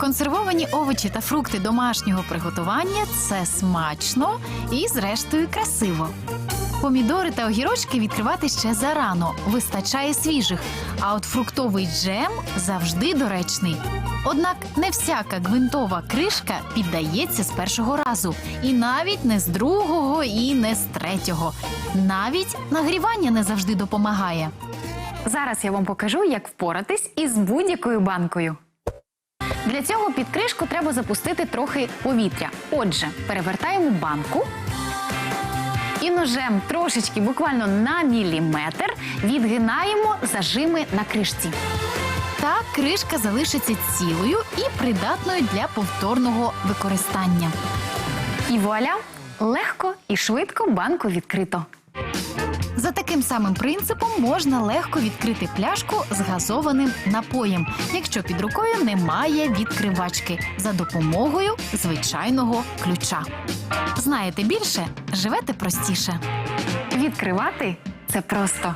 Консервовані овочі та фрукти домашнього приготування це смачно і, зрештою, красиво. Помідори та огірочки відкривати ще зарано, вистачає свіжих. А от фруктовий джем завжди доречний. Однак не всяка гвинтова кришка піддається з першого разу, і навіть не з другого, і не з третього. Навіть нагрівання не завжди допомагає. Зараз я вам покажу, як впоратись із будь-якою банкою. Для цього під кришку треба запустити трохи повітря. Отже, перевертаємо банку і ножем трошечки, буквально на міліметр, відгинаємо зажими на кришці. Так кришка залишиться цілою і придатною для повторного використання. І вуаля! Легко і швидко банку відкрито. За таким самим принципом можна легко відкрити пляшку з газованим напоєм, якщо під рукою немає відкривачки за допомогою звичайного ключа. Знаєте більше, живете простіше. Відкривати це просто.